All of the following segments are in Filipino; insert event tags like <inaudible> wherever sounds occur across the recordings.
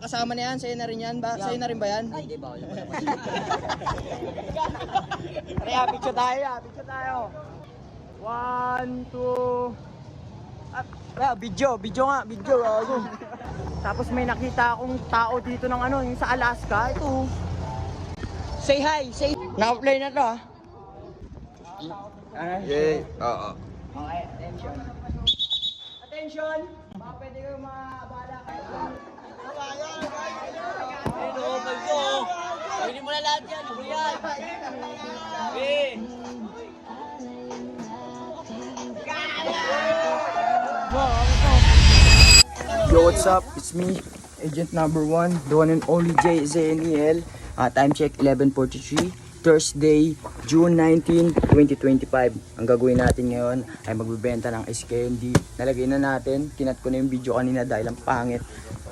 kasama na yan, sa'yo na rin yan ba? Sa'yo na rin ba yan? Ay, di ba? Naman. <laughs> Kaya picture tayo, ah, picture tayo. One, two... Ah, ah, video, video nga, video. Gago. Tapos may nakita akong tao dito ng ano, yung sa Alaska. Ito. Say hi, say Na-play na to ah. Ah, Yay. Oo. Okay, attention. Attention! Baka pwede kayo mabala kayo. Ayun, oh, my God. Lahat yan. Eh. Yo, what's up? It's me, agent number one, the one and only J ZNEL. Uh, time check 11:43, Thursday, June 19, 2025. Ang gagawin natin ngayon ay magbebenta ng candy. Nalagay na natin, kinat ko na yung video kanina dahil ang pangit.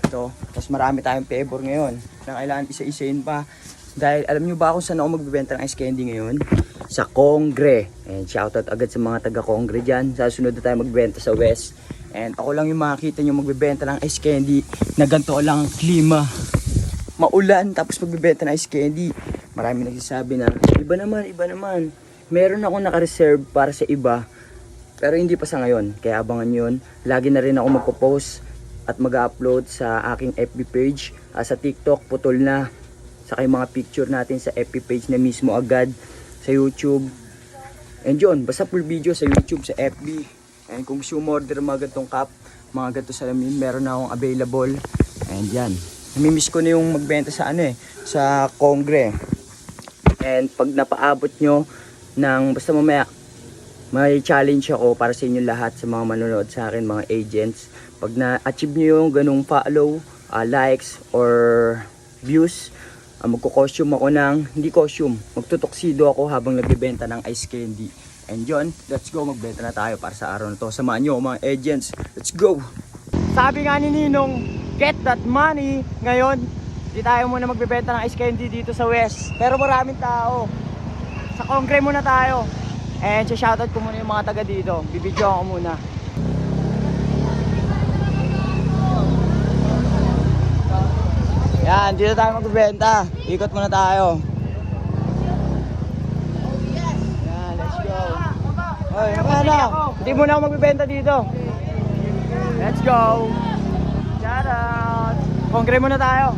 Ito, tapos marami tayong favor ngayon. Na kailangan isa-isain pa. Dahil alam nyo ba kung saan ako magbebenta ng ice candy ngayon? Sa Kongre. And shoutout agad sa mga taga Kongre dyan. Sa sunod na tayo magbebenta sa West. And ako lang yung makikita nyo magbebenta ng ice candy na ganito lang ang klima. Maulan tapos magbebenta ng ice candy. Marami nagsasabi na, iba naman, iba naman. Meron ako naka-reserve para sa iba. Pero hindi pa sa ngayon. Kaya abangan yun. Lagi na rin ako magpo-post at mag-upload sa aking FB page. Ah, sa TikTok, putol na. Saka yung mga picture natin sa FB page na mismo agad. Sa YouTube. And yun, basta full video sa YouTube, sa FB. And kung gusto mo order mga ganitong cup, mga ganito salamin, meron na akong available. And yan. Namimiss ko na yung magbenta sa ano eh, sa Kongre. And pag napaabot nyo ng, basta mamaya, may challenge ako para sa inyo lahat sa mga manonood sa akin, mga agents. Pag na-achieve nyo yung ganung follow, ah, likes, or views, uh, magko-costume ako ng, hindi costume, magtutuksido ako habang nagbebenta ng ice candy. And yun, let's go, magbenta na tayo para sa araw na to. Samahan nyo mga agents, let's go! Sabi nga ni Ninong, get that money. Ngayon, di tayo muna magbebenta ng ice candy dito sa West. Pero maraming tao. Sa Kongre muna tayo. And shoutout ko muna yung mga taga dito. Bibidyo ako muna. Yan, dito tayo magbebenta. Ikot muna tayo. Yan, let's go. Oy, ano? Hindi muna ako magbebenta dito. Let's go. Shout out. Kongre muna tayo.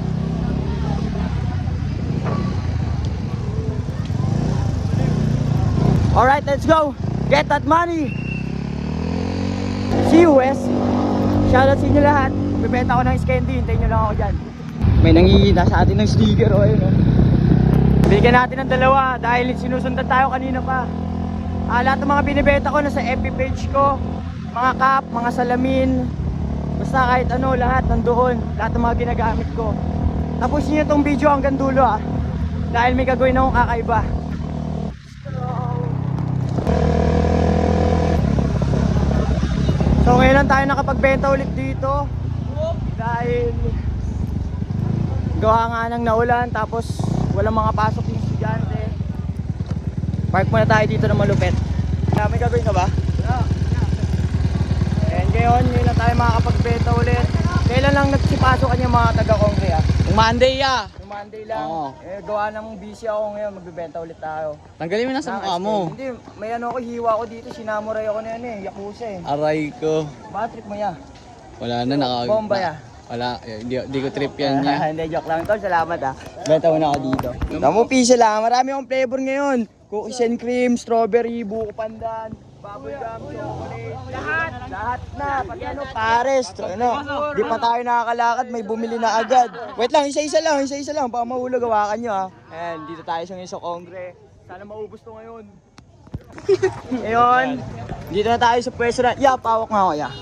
Alright, let's go. Get that money. See you, Wes. Shoutout sa inyo lahat. Bibenta ko ng candy. Hintayin nyo lang ako dyan. May nangihina sa atin ng sticker. O, yun, oh. Bigyan natin ng dalawa dahil sinusundan tayo kanina pa. Ah, lahat ng mga binibenta ko nasa FB page ko. Mga cup, mga salamin. Basta kahit ano, lahat nandoon. Lahat ng mga ginagamit ko. Tapusin niyo tong video hanggang dulo ah. Dahil may gagawin akong kakaiba. So ngayon lang tayo nakapagbenta ulit dito dahil gawa nga ng naulan tapos walang mga pasok yung estudyante. Park muna tayo dito ng malupit. Kaya may gagawin ka ba? And ngayon, ngayon lang tayo makakapagbenta ulit. Kailan lang nagsipasok yung mga taga-kongre ah? Yung Monday, ah. Yung Monday lang. Oo. Eh, gawa ng busy ako ngayon, magbebenta ulit tayo. Tanggalin mo na sa mukha mo. Hindi, may ano ako, hiwa ko dito, sinamuray ako na yan eh, yakuza eh. Aray ko. Trip mo ya? Wala na, naka... Bomba ya? Wala, eh, di, di ko trip yan niya. Hindi, joke lang. Tol, salamat ah. Benta mo na ako dito. Tamo pisa lang. Marami akong flavor ngayon. Cookies and cream, strawberry, buko pandan, bubblegum, chocolate. Lahat. Lahat na. Pati ano, pares. Ano, di pa tayo nakakalakad. May bumili na agad. Wait lang, isa-isa lang. Isa-isa lang. Baka mahulog. Hawakan nyo ah. Ayan, dito tayo sa ngayon sa kongre. Sana maubos to ngayon. <laughs> Ngayon, dito na tayo sa pwesto na. Yeah, pawak nga ako, yeah.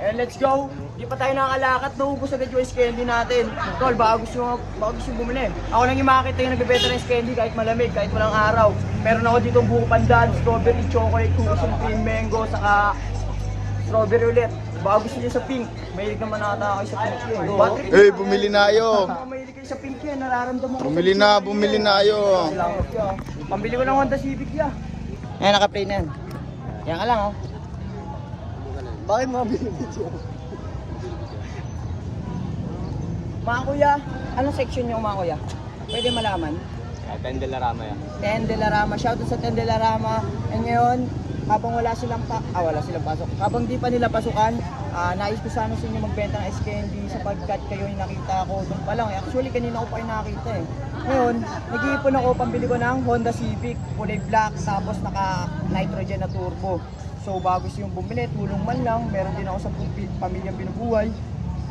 And let's go. Di pa tayo nakakalakad, naubos agad yung candy natin. Tol, baka gusto, mo- baka gusto mo bumili. Ako lang yung makakita yung nagbebenta ng candy kahit malamig, kahit walang araw. Meron ako dito buko pandan, strawberry, chocolate, cookies and cream, mango, saka strawberry ulit. Baka gusto niyo sa pink. Mahilig naman ata ako sa pink eh. Battery Eh, bumili na. Baka mahilig kayo sa pink yan, nararamdaman ko. Bumili na, bumili na. Salamat ka. Pambili ko ng Honda Civic ya. Ayan, naka-play na yan. Yan ka lang oh. Bakit mga binibidyo? Mga kuya, anong section yung mga kuya? Pwede malaman? Ten de la Rama yan. Ten de la Rama. Shoutout sa Ten de la Rama. And ngayon, habang wala silang pa ah, wala silang pasok. Habang di pa nila pasukan, ah, nais ko sana sa inyo magbenta ng candy sapagkat kayo yung nakita ko doon pa lang. Eh, Actually, kanina ko pa yung nakita eh. Ngayon, nag-iipon ako, pambili ko ng Honda Civic, kulay black, tapos naka nitrogen na turbo. So, bago siyong bumili, tulong man lang, meron din ako sa pamilyang binubuhay.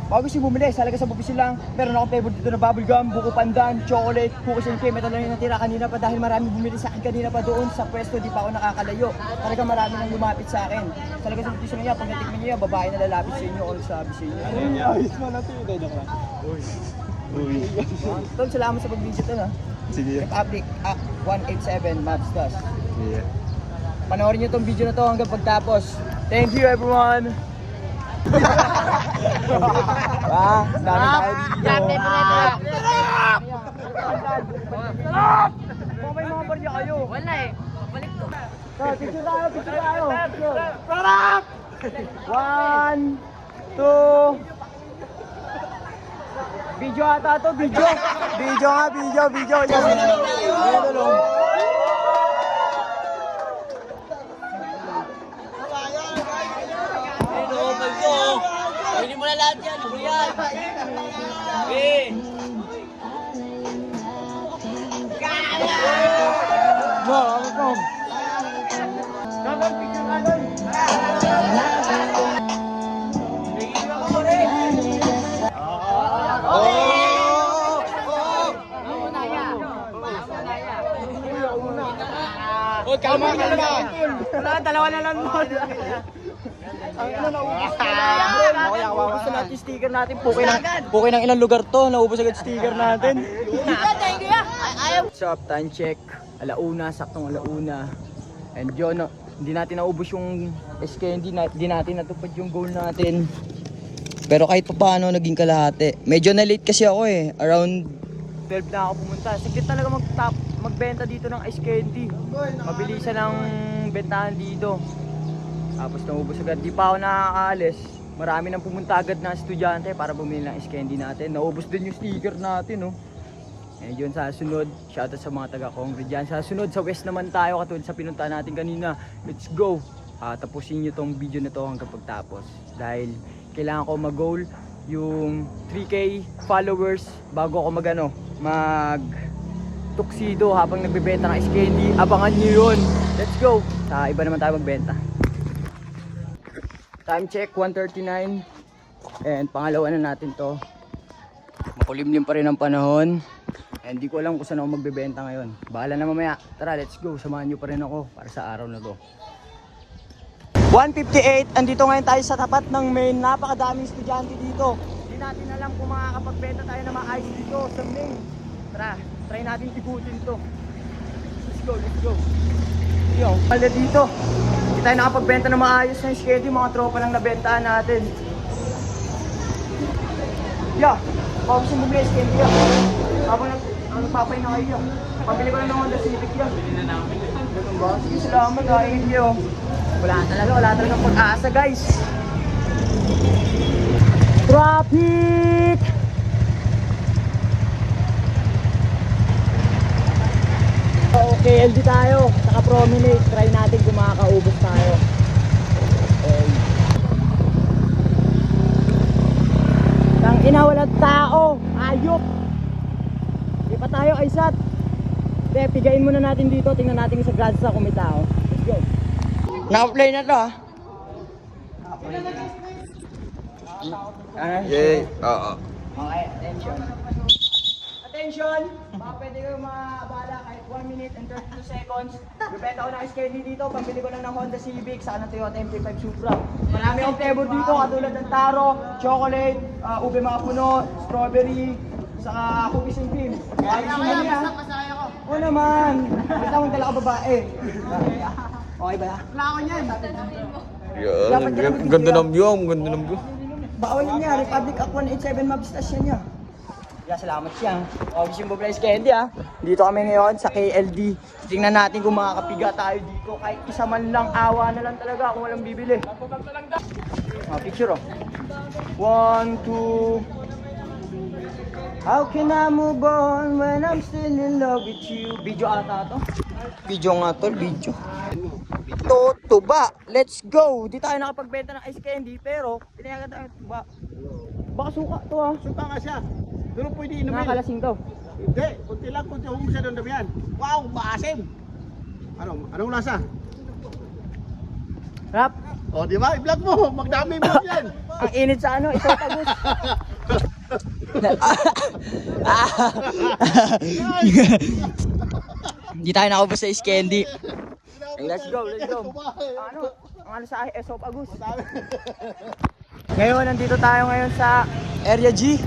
Bago siya bumili, salaga sa bubisi lang. Meron akong flavor dito na bubble gum, buko pandan, chocolate, cookies and cream. Ito lang yung natira kanina pa dahil marami bumili sa akin kanina pa doon sa pwesto, di pa ako nakakalayo. Talaga marami nang lumapit sa akin. Talaga sa bubisi niya, pag natikman niya, babae na lalapit sa inyo o sabi sa inyo. Ayos mo na ito. Joke lang. Uy. Tol, salamat sa pag-visit na. Sige. Republic Act 187 Mabstas. Yeah. Panoorin niyo tong video na to hanggang pagtapos. Thank you everyone! Ah, dami tayo dito. Sarap! Kung may mga barya kayo. Wala eh. Balik ko. So, picture tayo, picture tayo. Sarap! One, two, Video ata to, video. Video nga, video, video. Yan, yan, ano. Ayun o, pag ko. Pwede mo na lahat yan. Ano yan? Eh. No, ano to? Ganon, picture nga doon. Hoy, kalma, kalma. Wala, dalawa na lang mo. <laughs> Ang ina naubos na. Okay, naubos na natin sticker natin. Puki ng, puki ng ilang lugar to. Naubos agad sticker natin. What's up? Time check. Alauna, saktong alauna. And yun, no, hindi natin naubos yung SK, hindi, na, hindi natin natupad yung goal natin. Pero kahit pa paano, naging kalahati. Medyo na late kasi ako eh. Around 12 na ako pumunta. Saglit talaga mag magbenta dito ng ice candy. Mabilisan ng bentahan dito. Tapos naubos agad. Di pa ako nakakaalis. Marami nang pumunta agad na estudyante para bumili ng candy natin. Naubos din yung sticker natin, no. Eh, yun sa sunod, shoutout sa mga taga-Congre dyan. Sa sunod, sa west naman tayo, katulad sa pinunta natin kanina. Let's go! Ah, tapusin nyo tong video na to hanggang pagtapos. Dahil kailangan ko mag-goal yung 3k followers bago ako magano mag tuxedo habang nagbebenta ng candy. Abangan nyo yun! Let's go! Sa iba naman tayo magbenta. Time check, 1.39. And pangalawa na natin to. Makulimlim pa rin ang panahon. And di ko alam kung saan ako magbebenta ngayon. Bahala na mamaya. Tara, let's go. Samahan nyo pa rin ako para sa araw na to. 158, andito ngayon tayo sa tapat ng main. Napakadaming estudyante dito. Hindi natin alam kung makakapagbenta tayo na maayos dito sa main. Tara, try natin ikutin to. Let's go, let's go. Yo, pala dito. Hindi tayo nakapagbenta na maayos ng schedule. Mga tropa lang nabentahan natin. Yeah, bago siya bumili, schedule yan. Habang nag, ano, papay na kayo. Pabili ko na ng Honda Civic yan. Bili na namin. Ganun ba? Sige, salamat. Dahil yun. Wala talaga, wala talagang pag-asa guys. Traffic! LD tayo. Saka promenade. Try natin kung makakaubos tayo. Okay. Tang ina, walang tao. Ayop. Di pa tayo ay sat. Te, pigain muna natin dito. Tingnan natin sa Gradsa kung may tao. Let's go. Na-play na to ah. Ah, Yay. Oo. Okay, attention. Attention! Baka pwede mabala kahit 1 minute and 32 seconds. Bibenta ko ice candy dito, pambili ko lang ng Honda Civic, saka ng Toyota MP5 Supra. Marami akong flavor dito, katulad ng taro, chocolate, uh, ube mga puno, strawberry, saka cookies and cream. Kaya gusto nyo niya. Oo naman. Basta mong dala ka babae. <laughs> Okay ba? Dapat ka naman ang ganda ng view, ganda ng view. Bawal niya, Republic Act 187 mabstas yan niya. Kaya salamat siya. Obvious yung Boblies Candy ah. Dito kami ngayon sa KLD. Tingnan natin kung makakapiga tayo dito. Kahit isa man lang awa na lang talaga kung walang bibili. Mga picture oh. One, two, How can I move on when I'm still in love with you? Video ata to. Video nga tol, video. To, tuba. Let's go. Di tayo nakapagbenta ng ice candy pero pinayagan tayo tuba. Baka suka to ah. Suka nga siya. Pero pwede inumin. Nakakalasing to. Hindi, kunti lang, kunti siya doon damihan. Wow, maasim! Ano, anong lasa? Rap, O, di ba? I-vlog mo, magdami mo <laughs> yan. ang init sa ano, isang tagus. Hindi tayo nakabos sa ice candy. Let's go, let's go. Ano, ang ano sa Esop Agus. Ngayon, nandito tayo ngayon sa Area G.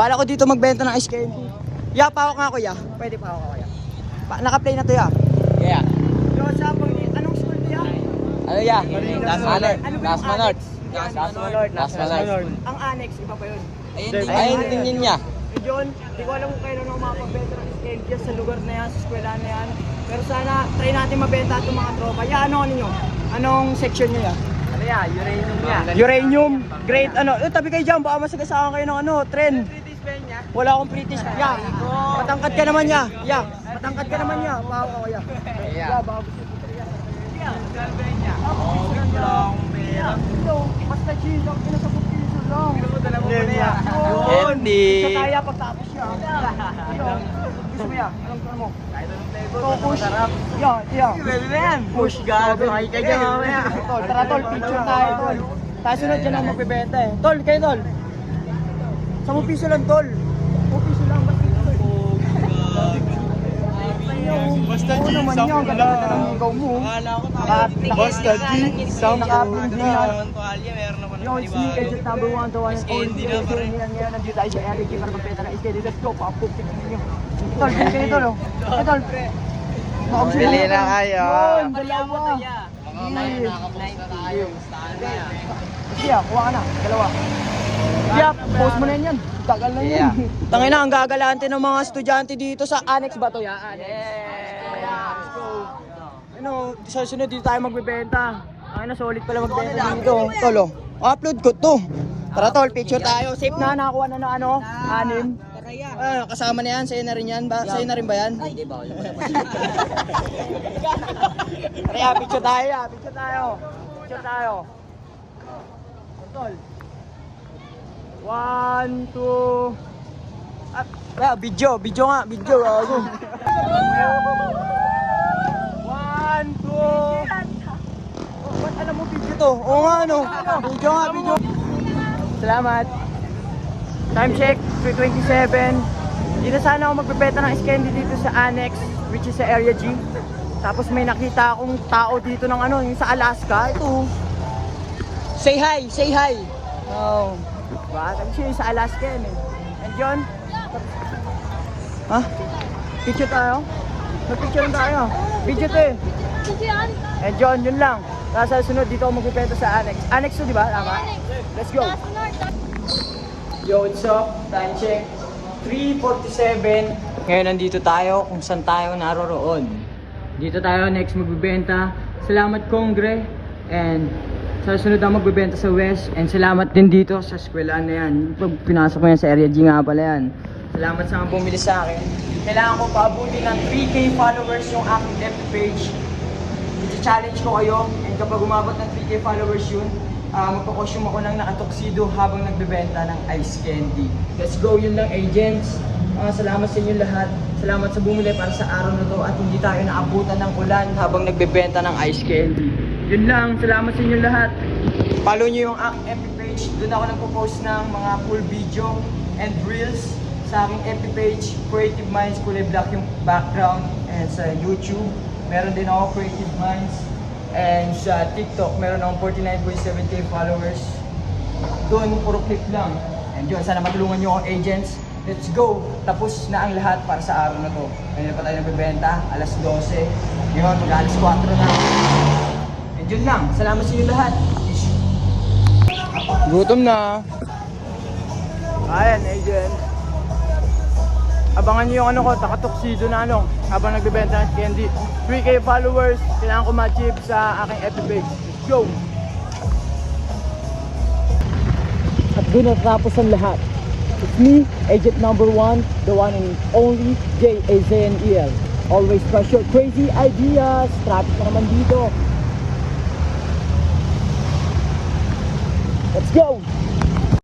Bala ko dito magbenta ng ice candy. Ya, pawak nga ako, ya. Pwede pawak ako, ya. Pa, naka-play na to, ya. Yeah. Yo, sa pag anong school to, ya? Ano ya? Last Manor. Ano Last Manor. Last Manor. Last Manor. Ang annex, iba pa yun. Ayun din. Ayun din yun niya. John, di ko alam kung kailan ako makapagbenta ng scale dyan sa lugar na yan, sa eskwela na yan. Pero sana, try natin mabenta itong mga tropa. Ya, ano ano nyo? Anong section nyo ya? Ano ya? Uranium niya. Uranium, grade ano. Eh, tabi kayo dyan, baka masagasaan kayo ng ano, trend. Wala akong British. Ya, matangkad ka naman ya. Ya, matangkad ka naman ya. Bawa ka ya. Ya, baka gusto ko ya. Ya, galben niya. Oh, lang, pera. Basta G, lang, pinasabot piso lang. Pinasabot mo na ya. Candy. Sa taya pagtapos siya. Ito, Gusto mo yan? Anong gusto mo? Ito, push. Yan, yan. Pwede na yan. Push, gago. Ay, ka dyan tara tol, picture tayo tol. Tayo sunod dyan ang magbibenta eh. Tol, kayo tol. Sa mo piso lang tol. Mo piso lang, basta Basta G, naman yan, ganda ng ikaw mo. Basta G, sound Naka-blending yan. Yo, it's me, agent number one, the one and only. Ngayon, ngayon, ngayon, nandito tayo sa LG para magbenta ng steady. Let's go, papupik ninyo. Tol, kayo tol, oh. Hey, tol. Bili na kayo. Yun, dalawa. Sige, ah, kuha ka na. Dalawa. Ah, post mo na yan. Tagal na yan. <laughs> Tangina, ang gagalante ng mga estudyante dito sa annex ba to? Ya, annex. Let's go. Ano, sa sunod dito tayo magbebenta. Ay na, solid pala magbenta dito. Tolo, upload ko to. Tara tol, picture tayo. Safe na, nakakuha na na ano, anim. Ah, kasama na yan, sa'yo na rin yan. Ba, sa'yo na rin ba yan? Ay, di ba? Kaya picture tayo, picture tayo. Picture tayo. Tol. One, two. Ah, ah, video, video nga, video. Ako. One, two. Oh, ba't alam mo video to? Oo nga, ano? Video nga, video. Salamat. Time check, 3.27. Dito sana ako magbebenta ng candy dito sa Annex, which is sa Area G. Tapos may nakita akong tao dito ng ano, yung sa Alaska. Ito. Say hi, say hi. Oh. Diba? Kasi siya yung sa Alaska yan eh. And John? Ha? Picture tayo? Mag-picture tayo. Video to eh. And John, yun lang. Tapos sa sunod, dito ako magbebenta sa Annex. Annex to, di ba? Tama? Let's go. Yo, what's up? Time check. 3.47. Ngayon nandito tayo kung saan tayo naroroon. Dito tayo next magbebenta. Salamat Kongre. And sa sunod ako magbebenta sa West. And salamat din dito sa eskwela na yan. Pag pinasok ko yan sa area G nga pala yan. Salamat sa mga bumili sa akin. Kailangan ko paabutin ng 3K followers yung aking FB page. I-challenge ko kayo and kapag umabot ng 3k followers yun, uh, magpakostume ako ng nakatoksido habang nagbebenta ng ice candy. Let's go, yun lang agents. Ah, salamat sa inyo lahat. Salamat sa bumili para sa araw na to at hindi tayo naabutan ng ulan habang nagbebenta ng ice candy. Yun lang, salamat sa inyo lahat. Follow nyo yung FB page. Doon ako nagpo-post ng mga cool video and reels sa aking FB page, Creative Minds Kulay Black yung background and sa YouTube, meron din ako Creative Minds and sa TikTok, meron akong 49.7k followers. Doon, puro clip lang. And yun, sana matulungan nyo akong agents. Let's go! Tapos na ang lahat para sa araw na to. Ngayon pa tayo nagbebenta, alas 12. Yun, mag alas 4 na. Yun lang, salamat sa inyo lahat. Gutom na. Ayan, agent. Abangan nyo yung ano ko, takatoksido na ano, habang nagbebenta ng candy. 3k followers, kailangan ko ma-achieve sa aking FB page. Let's go! At doon natapos ang lahat. It's me, agent number one, the one and only J-A-Z-N-E-L. Always crush your crazy ideas. Traffic na naman dito. Go!